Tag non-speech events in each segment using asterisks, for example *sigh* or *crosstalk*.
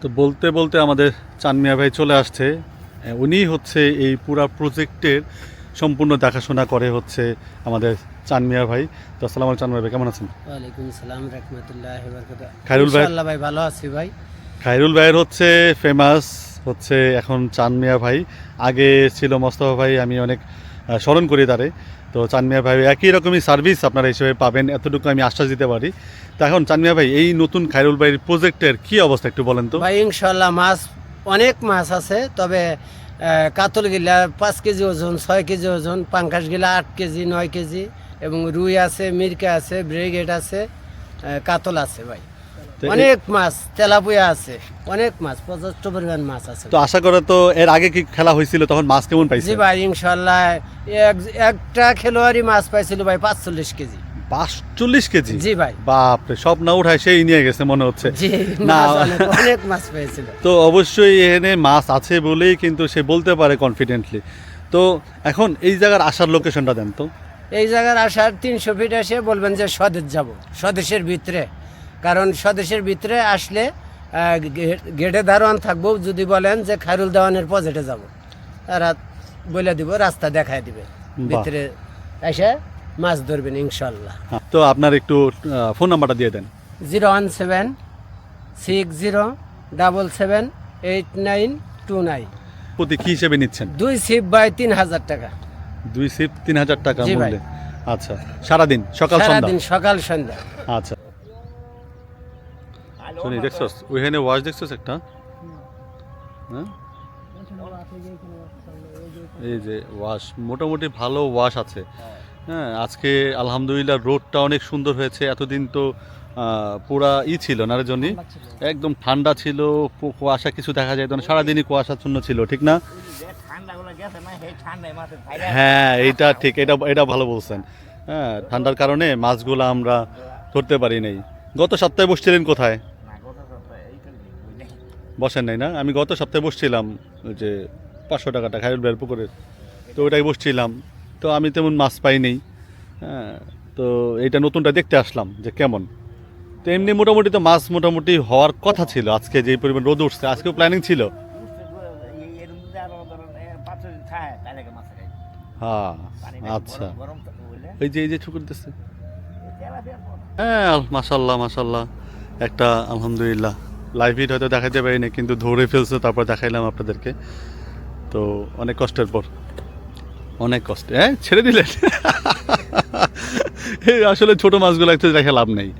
তো বলতে বলতে আমাদের চানমিয়া ভাই চলে আসছে। উনি হচ্ছে এই পুরা প্রজেক্টের সম্পূর্ণ দেখাশোনা করে হচ্ছে আমাদের চানমিয়া ভাই। তো আসসালাম আলাইকুম চানমিয়া ভাই কেমন আছেন? ওয়ালাইকুম সালাম রহমতুল্লাহ খায়রুল ভাই? আল্লাহ ভাই ভালো আছি ভাই। খায়রুল ভাইয়ের হচ্ছে ফেমাস হচ্ছে এখন চানমিয়া ভাই। আগে ছিল মোস্তফা ভাই আমি অনেক স্মরণ করি তারে। তো চানমিয়া ভাই, একই রকমই সার্ভিস আপনারা হিসেবে পাবেন, এতটুকু আমি আশ্বাস দিতে পারি। তো এখন চানমিয়া ভাই, এই নতুন খাইরুল ভাইয়ের প্রজেক্টের কি অবস্থা একটু বলেন তো? ভাই ইনশাল্লাহ মাছ, অনেক মাছ আছে, তবে কাতল গিলা পাঁচ কেজি ওজন, ছয় কেজি ওজন পাঙ্কাশ গিলা আট কেজি, নয় কেজি, এবং রুই আছে, মিরকা আছে ব্রিগেড আছে কাতল আছে ভাই। অনেক মাছ তেলাপুয়া আছে অনেক মাছ পর্যাপ্ত পরিমাণ মাছ আছে। তো আশা করে তো এর আগে কি খেলা হয়েছিল তখন মাছ কেমন পাইছে? জি ভাই ইনশাল্লাহ এক- একটা খেলোয়াড়ই মাছ পাইছিল ভাই পাঁচচল্লিশ কেজি। পাঁচচল্লিশ কেজি? জি ভাই। বাপরে সব না উঠায় সেই নিয়ে গেছে মনে হচ্ছে। জি না। অনেক অনেক মাছ পেয়েছিল। তো অবশ্যই এখানে মাছ আছে বলেই কিন্তু সে বলতে পারে কনফিডেন্টলি তো এখন এই জায়গার আসার লোকেশনটা দেন তো। এই জায়গার আসার তিনশো ফিট এসে বলবেন যে স্বদেশ যাব স্বদেশের ভিতরে। কারণ স্বদেশের ভিতরে আসলে গেটে দারোয়ান থাকব যদি বলেন যে খায়রুল দেওয়ানের পজেটে যাব। তারা বলে দিব রাস্তা দেখায় দিবে। ভিতরে এসে মাছ ধরবেন ইনশাল্লাহ। হ্যাঁ, তো আপনার একটু ফোন নাম্বারটা দিয়ে দেন। Zero one seven six zero double seven eight nine two nine. প্রতি কি হিসেবে নিচ্ছেন? দুই সিপ বাই তিন হাজার টাকা। দুই সিপ তিন হাজার টাকা মূল্যে। আচ্ছা সারাদিন সকাল সন্ধ্যা? সারাদিন সকাল সন্ধ্যা। আচ্ছা। শুনি দেখছস? ওইখানে ওয়াশ দেখছস একটা? হ্যাঁ? এই যে ওয়াশ মোটামুটি ভালো ওয়াশ আছে। হ্যাঁ। আজকে আলহামদুলিল্লাহ রোডটা অনেক সুন্দর হয়েছে। এতদিন তো পুরা ই ছিল না রে জনি? একদম ঠান্ডা ছিল কুয়াশা কিছু দেখা যায় না। সারাদিনই কুয়াশাচ্ছন্ন ছিল ঠিক না? হ্যাঁ এইটা ঠিক এটা এটা ভালো বলছেন। হ্যাঁ ঠান্ডার কারণে মাছগুলো আমরা ধরতে পারি নাই। গত সপ্তাহে বসছিলেন কোথায়? বসেন নাই না। আমি গত সপ্তাহে বসছিলাম যে পাঁচশো টাকাটা খায়রুল ভাইয়ের পুকুরের তো ওটাই বসছিলাম। তো আমি তেমন মাছ পাই নেই হ্যাঁ তো এইটা নতুনটা দেখতে আসলাম যে কেমন। তো এমনি মোটামুটি তো মাছ মোটামুটি হওয়ার কথা ছিল। আজকে যে পরিমাণ রোদ উঠছে, আজকেও প্ল্যানিং ছিল। হ্যাঁ আচ্ছা। এই যে এই যে ছুকুরতেছে হ্যাঁ মাশাল্লাহ মাশাল্লাহ। একটা আলহামদুলিল্লাহ। লাইভ হিট হয়তো দেখাতে পারিনি, কিন্তু ধরে ফেলছে, তারপর দেখাইলাম আপনাদেরকে। তো অনেক কষ্টের পর। অনেক কষ্ট। হ্যাঁ ছেড়ে দিলেন। *laughs* এই আসলে ছোটো মাছগুলো একটু দেখে লাভ নেই।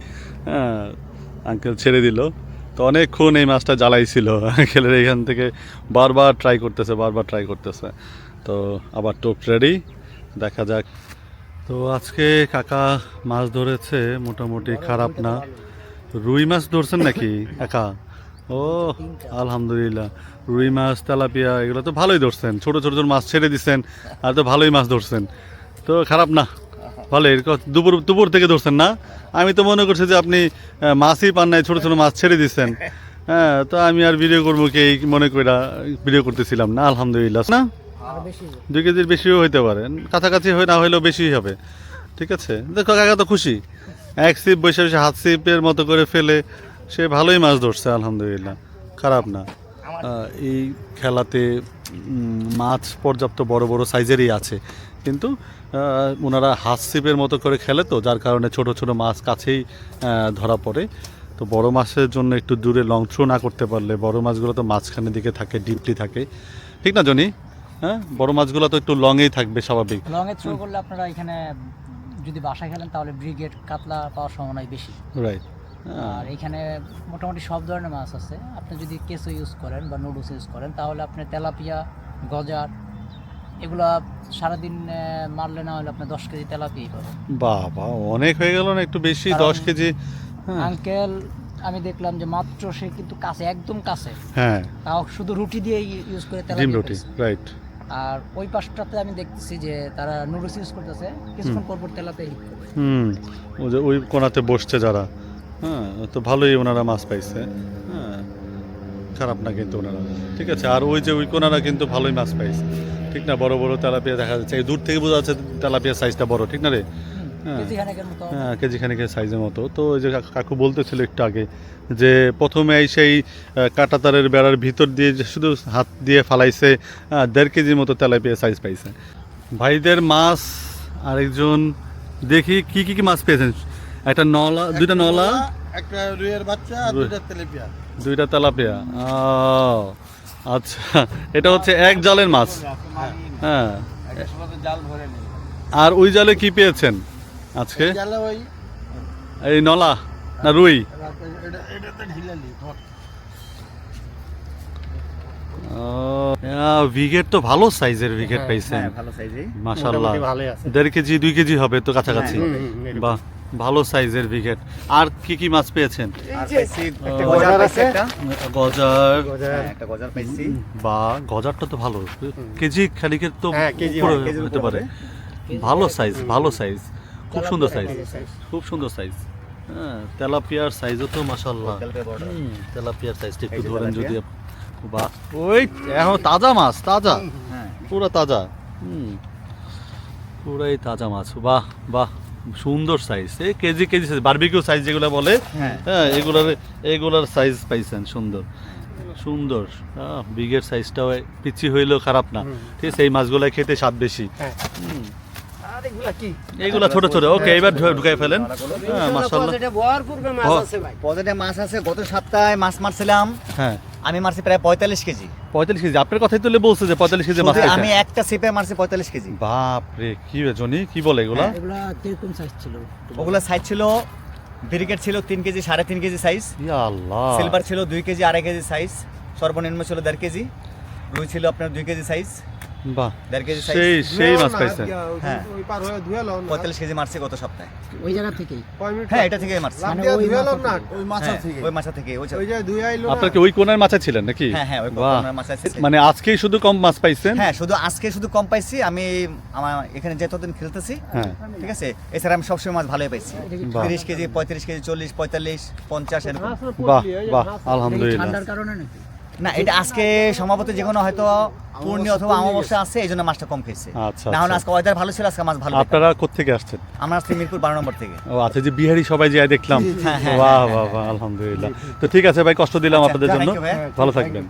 হ্যাঁ আঙ্কেল ছেড়ে দিল। তো অনেকক্ষণ এই মাছটা জ্বালাইছিল। আঙ্কেলের এখান থেকে বারবার ট্রাই করতেছে, বারবার ট্রাই করতেছে। তো আবার টোপ রেডি দেখা যাক। তো আজকে কাকা মাছ ধরেছে, মোটামুটি খারাপ না। রুই মাছ ধরছেন নাকি? একা? ও আলহামদুলিল্লাহ। রুই মাছ তেলাপিয়া এগুলো তো ভালোই ধরছেন। ছোট ছোট ছোট মাছ ছেড়ে দিচ্ছেন আর তো ভালোই মাছ ধরছেন। তো খারাপ না। ভালো এরকম দুপুর দুপুর থেকে ধরছেন না। আমি তো মনে করছি যে আপনি মাছই পান নাই ছোট ছোট মাছ ছেড়ে দিচ্ছেন হ্যাঁ তো আমি আর ভিডিও করব কি এই মনে করে ভিডিও করতেছিলাম না আলহামদুলিল্লাহ। না? দুই কেজির বেশিও হইতে পারে। কাছাকাছি হয়ে না হইলেও বেশি হবে। ঠিক আছে? দেখো কাকা তো খুশি। এক সিপ বসে বসে হাত সিপের মতো করে ফেলে সে ভালোই মাছ ধরছে আলহামদুলিল্লাহ। খারাপ না। এই খেলাতে মাছ পর্যাপ্ত বড় বড় সাইজেরই আছে। কিন্তু ওনারা হাত সিপের মতো করে খেলে তো যার কারণে ছোট ছোট মাছ কাছেই ধরা পড়ে। তো বড় মাছের জন্য একটু দূরে লং থ্রো না করতে পারলে বড় মাছগুলো তো মাঝখানের দিকে থাকে ডিপলি থাকে। ঠিক না জনি? হ্যাঁ? বড় মাছগুলো তো একটু লংয়েই থাকবে স্বাভাবিক। লং এ থ্রো করলে আপনারা এখানে যদি বাসায় খেলেন তাহলে ব্রিগেড কাতলা পাওয়ার সম্ভাবনা বেশি। রাইট আর এখানে মোটামুটি সব ধরনের মাছ আছে। আপনি যদি কেসো ইউজ করেন বা নুডলস ইউজ করেন তাহলে আপনি তেলাপিয়া গজার এগুলা সারাদিন মারলে না হলে আপনি দশ কেজি তেলাপিয়াই পাবেন। বাবা অনেক হয়ে গেল না একটু বেশি দশ কেজি? হ্যাঁ। আঙ্কেল আমি দেখলাম যে মাত্র সে কিন্তু কাছে একদম কাছে। হ্যাঁ। তাও শুধু রুটি দিয়ে ইউজ করে তেলাপিয়া রুটি রাইট আর ওই পাশটাতে আমি দেখতেছি যে তারা নুডলস ইউজ করতেছে কিছুক্ষণ পর পর তেলাপিয়া হিট করবে। হুম ওই যে ওই কোনাতে বসছে যারা। হ্যাঁ তো ভালোই ওনারা মাছ পাইছে। হ্যাঁ খারাপ না কিন্তু ওনারা। ঠিক আছে আর ওই যে ওই কোনারা কিন্তু ভালোই মাছ পাইছে। ঠিক না বড় বড় তেলাপিয়া দেখা যাচ্ছে। এই দূর থেকে বোঝা যাচ্ছে তেলাপিয়ার সাইজটা বড় ঠিক না রে? হ্যাঁ। কেজি খানেকের হ্যাঁ সাইজের মতো। তো ওই যে কাকু- বলতেছিল একটু আগে যে প্রথমে এই সেই কাটা তারের বেড়ার ভিতর দিয়ে শুধু হাত দিয়ে ফালাইছে দেড় কেজির মতো তেলাপিয়া সাইজ পাইছে। ভাইদের মাছ আরেকজন দেখি কি কি কি মাছ পেয়েছেন? একটা নলা দুইটা নলা একটা রুইয়ের বাচ্চা আর দুইটা তেলাপিয়া দুইটা তেলাপিয়া আচ্ছা এটা হচ্ছে এক জালের মাছ হ্যাঁ জাল ভরে নেই আর ওই জালে কি পেয়েছেন আজকে জালে ওই এই নলা না রুই এটা এটাতে ঢিলালি ধর। ভিগেট তো ভালো সাইজের ভিগেট পাইছেন হ্যাঁ আছে। দেড় কেজি দুই কেজি হবে তো কাছাকাছি বাহ ভালো সাইজের ভিগেট আর কি কি মাছ পেয়েছেন। গজার হ্যাঁ, একটা গজার পাইছি বা গজারটা তো ভালো। কেজি খানিকের তো হ্যাঁ, কেজি উপরে কেজির হতে পারে। ভালো সাইজ ভালো সাইজ খুব সুন্দর সাইজ খুব সুন্দর সাইজ হ্যাঁ তেলাপিয়ার সাইজও তো। হুম, তেলাপিয়ার সাইজটা একটু ধরেন যদি বাহ ওই এখন তাজা মাছ তাজা। হ্যাঁ পুরো তাজা। হুম পুরাই তাজা মাছ। বাহ বাহ। সুন্দর সাইজ এই KG KG size barbecue size যেগুলো বলে হ্যাঁ। হ্যাঁ এগুলার এগুলার সাইজ পাইছেন সুন্দর। সুন্দর আহ, বিগের সাইজটাও পিচি হইলেও খারাপ না। ঠিক আছে এই মাছগুলো খেতে স্বাদ বেশি। হ্যাঁ। এগুলা ছোট ছোট। ওকে এবার ঢুকাই ফেলেন। হ্যাঁ মাছ আছে গত সপ্তাহে মাছ মারছিলাম। হ্যাঁ। আমি মারছি প্রায় পঁয়তাল্লিশ কেজি। পঁয়তাল্লিশ কেজি। আপনার কথাই তুলে বলছে যে পঁয়তাল্লিশ কেজি মাছ আমি একটা সিপে মারছি পঁয়তাল্লিশ কেজি। বাপ রে কি জনি কি বলে এগুলো? এগুলা কীরকম সাইজ ছিল? ওগুলো সাইজ ছিল ব্রিগেড ছিল তিন কেজি সাড়ে তিন কেজি সাইজ আল্লাহ। সিলভার ছিল দুই কেজি আড়াই কেজি সাইজ সর্বনিম্ন ছিল দেড় কেজি। রুই ছিল আপনার দুই কেজি সাইজ বাহ। দেড় কেজি সেই সেই মাছ না, পাইছেন ইয়া, ওই- হ্যাঁ। ওই পার হয়ে ধুয়ে লও না। পঁয়তাল্লিশ কেজি মারছি গত সপ্তাহে। ওই জায়গা থেকেই? হ্যাঁ এটা থেকেই মারছি। মানে দিয়ে ওই ধুয়ে লও মাথা না, ওই মাছা হ্যাঁ, থেকে। ওই মাছা থেকে ওই ওই যে ধুয়ে আইলো আপনার কি ওই কোনার মাছা ছিলেন নাকি? হ্যাঁ হ্যাঁ ওই মানে আজকেই শুধু কম মাছ পাইছেন? হ্যাঁ শুধু আজকে শুধু কম পাইছি। আমি আমার এখানে যতদিন খেলতেছি হ্যাঁ। ঠিক আছে? এছাড়া আমি সবসময় মাছ ভালোই পাইছি। তিরিশ কেজি পঁয়ত্রিশ কেজি চল্লিশ পঁয়তাল্লিশ পঞ্চাশ এরকম। বাহ পড়লি, বাহ আলহামদুলিল্লাহ। ঠান্ডার কারণে নাকি? না এটা আজকে সম্ভবত যে কোনো হয়তো পূর্ণি অথবা অমাবস্যা আছে। এই জন্য মাছটা কম খেয়েছে। আচ্ছা, না হলে আচ্ছা। আজকে ওয়েদার ভালো ছিল আজকে মাছ ভালো আপনারা কোথেকে আসছেন? আমরা আসছি মিরপুর বারো নম্বর থেকে। ও আচ্ছা যে বিহারি সবাই যাই দেখলাম। বাহ বাহ বাহ আলহামদুলিল্লাহ। তো ঠিক আছে ভাই কষ্ট দিলাম আচ্ছা, আপনাদের জন্য। ভালো থাকবেন।